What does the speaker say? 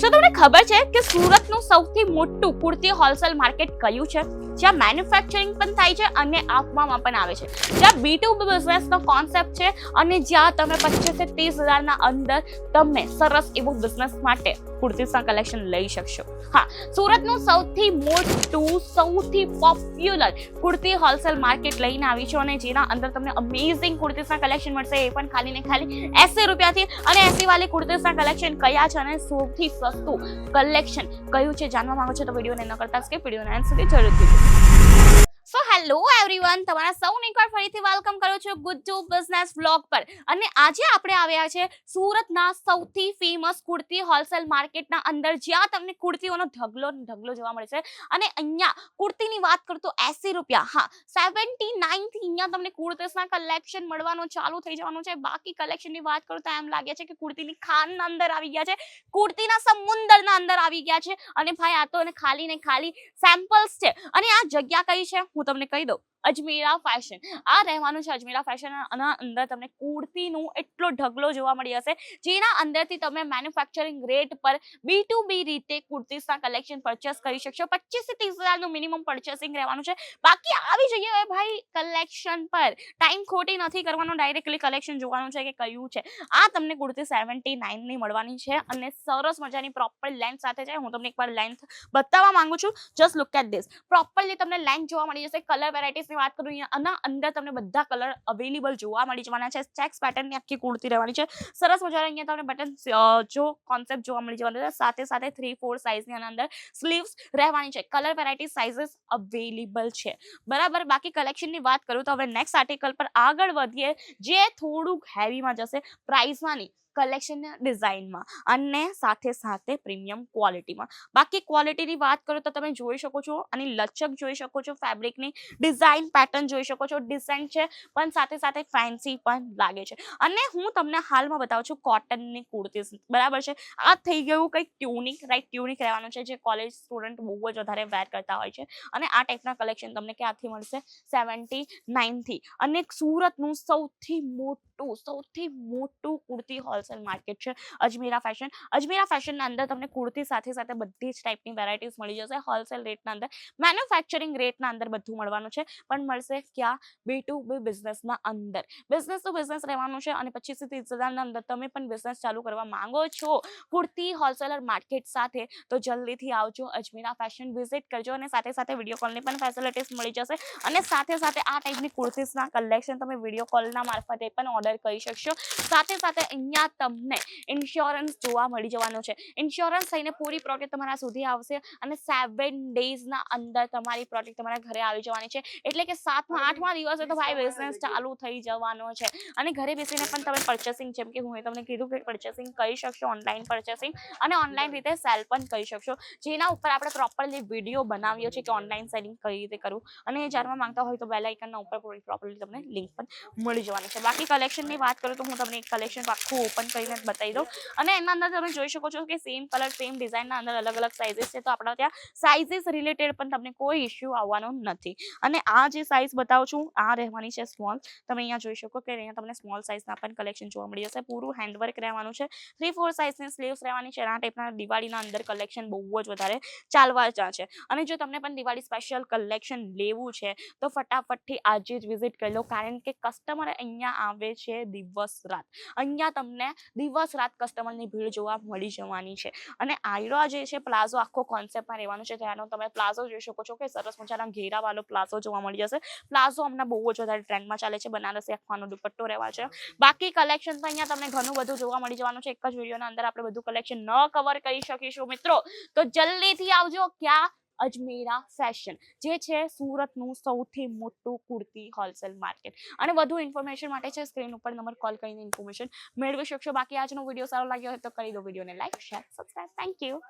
શું તમને ખબર છે કે સુરતનું સૌથી મોટું કુર્તી હોલસેલ માર્કેટ કયું છે? જ્યાં મેન્યુફેક્ચરિંગ પણ થાય છે અને આપવામાં પણ આવે છે. જ્યાં બી ટુ બિઝનેસનો કોન્સેપ્ટ છે અને જ્યાં તમે પચીસથી ત્રીસ હજારના અંદર તમે સરસ એવું બિઝનેસ માટે કુર્તીસના કલેક્શન લઈ શકશો. હા, સુરતનું સૌથી મોટું, સૌથી પોપ્યુલર કુર્તી હોલસેલ માર્કેટ લઈને આવી છું અને જેના અંદર તમને અમેઝિંગ કુર્તીસના કલેક્શન મળશે એ પણ ખાલી ને ખાલી એસી રૂપિયાથી. અને એસી વાળી કુર્તીસના કલેક્શન કયા છે અને સૌથી સસ્તું કલેક્શન કયું છે જાણવા માંગો છો તો વિડીયોને ન કરતા સ્કીપ વિડીયોને એન્ડ સુધી જરૂરથી હેલો એવરીવન તમારા સૌને એકવાર ફરીથી વેલકમ કરું છું ટુ બિઝનેસ વ્લોગ પર. અને આજે આપણે આવ્યા છે સુરતના સૌથી ફેમસ કુર્તી હોલસેલ માર્કેટના અંદર, જ્યાં તમને કુર્તીઓનો ઢગલો ઢગલો જોવા મળે છે. અને અહીંયા કુર્તીની વાત કરું તો એસી રૂપિયા. હા સેવન્ટી નાઇનથી અહીંયા તમને કુર્તીસના કલેક્શન મળવાનું ચાલુ થઈ જવાનું છે. બાકી કલેક્શનની વાત કરું તો એમ લાગે છે કે કુર્તીની ખાનના અંદર આવી ગયા છે. કુર્તીના સમુંદરના અંદર આવી ગયા છે. અને ભાઈ, આ તો ખાલી ને ખાલી સેમ્પલ્સ છે. અને આ જગ્યા કઈ છે? હું તમને કહી દઉં અજમેરા ફેશન આ રહેવાનું છે અજમેરા ફેશન આના અંદર તમને કુર્તીનું એટલો ઢગલો જોવા મળી હશે, જેના અંદરથી તમે મેન્યુફેક્ચરિંગ રેટ પર બી ટુ બી રીતે કુર્તીસના કલેક્શન પરચેસ કરી શકશો. પચીસથી ત્રીસ હજારનું મિનિમમ પરચેસિંગ રહેવાનું છે. બાકી આવી જઈએ હવે ભાઈ કલેક્શન પર. ટાઈમ ખોટી નથી કરવાનો ડાયરેક્ટલી કલેક્શન જોવાનું છે કે કયું છે. આ તમને કુર્તી સેવન્ટી નાઇનની મળવાની છે અને સરસ મજાની પ્રોપર લેન્થ સાથે છે. હું તમને એકવાર લેન્થ બતાવવા માંગુ છું. Just look at this properly તમને લેન્થ જોવા મળી જશે કલર વેરાયટીઝની વાત કરું અહીંયા, આના અંદર તમને બધા કલર અવેલેબલ જોવા મળી જવાના છે. ચેક્સ પેટર્નની આખી કુર્તી રહેવાની છે. સરસ મજાના અહીંયા તમને બટન જો કોન્સેપ્ટ જોવા મળી જવાનો છે. સાથે સાથે થ્રી ફોર સાઇઝની આના અંદર સ્લીવ્સ રહેવાની છે. કલર વેરાયટી સાઇઝીસ અવેલેબલ છે. બરાબર? બાકી કલેક્શનની વાત કરું તો હવે નેક્સ્ટ આર્ટિકલ પર આગળ વધીએ. જે થોડુંક હેવીમાં જશે પ્રાઇસમાં નહીં કલેક્શન ડિઝાઇનમાં અને સાથે સાથે પ્રીમિયમ ક્વોલિટીમાં બાકી ક્વોલિટીની વાત કરું તો તમે જોઈ શકો છો અને લચક જોઈ શકો છો ફેબ્રિકની ડિઝાઇન પેટર્ન જોઈ શકો છો ડિઝાઇન છે પણ સાથે સાથે ફેન્સી પણ લાગે છે. અને હું તમને હાલમાં બતાવું છું કોટનની કુર્તી બરાબર છે? આ થઈ ગયું કંઈક ટ્યુનિક રાઈટ ટ્યુનિક રહેવાનું છે જે કોલેજ સ્ટુડન્ટ બહુ જ વધારે વેર કરતા હોય છે. અને આ ટાઈપના કલેક્શન તમને ક્યાંથી મળશે? સેવન્ટી નાઇનથી અને સુરતનું સૌથી મોટું સૌથી મોટું કુર્તી હોલસેલ માર્કેટ છે અજમેરા ફેશન. અજમેરા ફેશનના અંદર તમને કુર્તી સાથે સાથે બધી જ ટાઈપની વેરાયટીઝ મળી જશે. હોલસેલ રેટના અંદર, મેન્યુફેક્ચરિંગ રેટના અંદર બધું મળવાનું છે. પણ મળશે ક્યાં? બી ટુ બી બિઝનેસના અંદર. બિઝનેસ ટુ બિઝનેસ રહેવાનું છે અને પચીસથી ત્રીસ હજારના અંદર તમે પણ બિઝનેસ ચાલુ કરવા માંગો છો. કુર્તી હોલસેલર માર્કેટ સાથે તો જલ્દીથી આવજો, અજમેરા ફેશન વિઝિટ કરજો અને સાથે સાથે વીડિયો કોલની પણ ફેસિલિટીઝ મળી જશે. અને સાથે સાથે આ ટાઈપની કુર્તીઝના કલેક્શન તમે વીડિયો કોલના મારફતે પણ ઓર્ડર કરી શકશો. સાથે સાથે અહીંયા તમને ઇન્સ્યોરન્સ જોવા મળી જવાનો છે. ઇન્સ્યોરન્સ થઈને પૂરી પ્રોડક્ટ તમારા સુધી આવશે અને સેવન ડેઝના અંદર તમારી પ્રોડક્ટ તમારા ઘરે આવી જવાની છે. એટલે કે સાતમા આઠમા દિવસે તો ભાઈ બિઝનેસ ચાલુ થઈ જવાનો છે. અને ઘરે બેસીને પણ તમે પર્ચેસિંગ જેમ કે હું એ તમને કીધું કે પર્ચેસિંગ કરી શકશો ઓનલાઈન પર્ચેસિંગ અને ઓનલાઈન રીતે સેલ પણ કરી શકશો. જેના ઉપર આપણે પ્રોપરલી વીડિયો બનાવ્યો છે કે ઓનલાઈન સેલિંગ કઈ રીતે કરવું. અને જાણવા માંગતા હોય તો બેલ આઇકનના ઉપર પ્રોપરલી તમને લિંક પણ મળી જવાની છે. બાકી કલેક્શનની વાત કરું તો હું તમને એક કલેક્શન આખું ઓપન કરીને બતાવી દઉં. અને એના અંદર તમે જોઈ શકો છો કે સેમ કલર સેમ ડિઝાઇનના અંદર અલગ અલગ સાઇઝીસ છે, તો આપણા ત્યાં સાઇઝીસ રિલેટેડ પણ તમને કોઈ ઇશ્યુ આવવાનો નથી. અને આ જે સાઇઝ બતાવું છું, આ રહેવાની છે સ્મોલ તમે અહીંયા જોઈ શકો કે અહીંયા તમને સ્મોલ સાઇઝના પણ કલેક્શન જોવા મળી જશે. પૂરું હેન્ડવર્ક રહેવાનું છે. થ્રી ફોર સાઇઝની સ્લીવ્સ રહેવાની છે. આ ટાઈપના દિવાળીના અંદર કલેક્શન બહુ જ વધારે ચાલવા જ્યાં છે. અને જો તમને પણ દિવાળી સ્પેશિયલ કલેક્શન લેવું છે, તો ફટાફટથી આજે જ વિઝિટ કરી લો. કારણ કે કસ્ટમર અહીંયા આવે છે દિવસ રાત. અહીંયા તમને દિવસ રાત કસ્ટમરની ભીડ જોવા મળી જવાની છે. અને આયરો જે છે પ્લાઝો આખો કોન્સેપ્ટમાં રહેવાનો છે. ત્યાંનો તમે પ્લાઝો જોઈ શકો છો કે સરસ મજાના ઘેરાવાળો પ્લાઝો જોવા મળી જશે. પ્લાઝો હમણાં બહુ જ વધારે ટ્રેન્ડમાં ચાલે છે. બનારસી આખવાનો દુપટ્ટો રહેવા છે. બાકી કલેક્શન તો અહીંયા તમને ઘણું બધું જોવા મળી જવાનું છે. એક જ વિડીયોના અંદર આપણે બધું કલેક્શન ન કવર કરી શકીશું મિત્રો. તો જલ્દીથી આવજો. ક્યાં અજમેરા ફેશન, જે છે સુરતનું સૌથી મોટું કુર્તી હોલસેલ માર્કેટ. અને વધુ ઇન્ફોર્મેશન માટે છે સ્ક્રીન ઉપર નંબર કોલ કરીને ઇન્ફોર્મેશન મેળવી શકશો. બાકી આજનો વીડિયો સારો લાગ્યો હોય તો કરી દો વિડીયોને like share subscribe thank you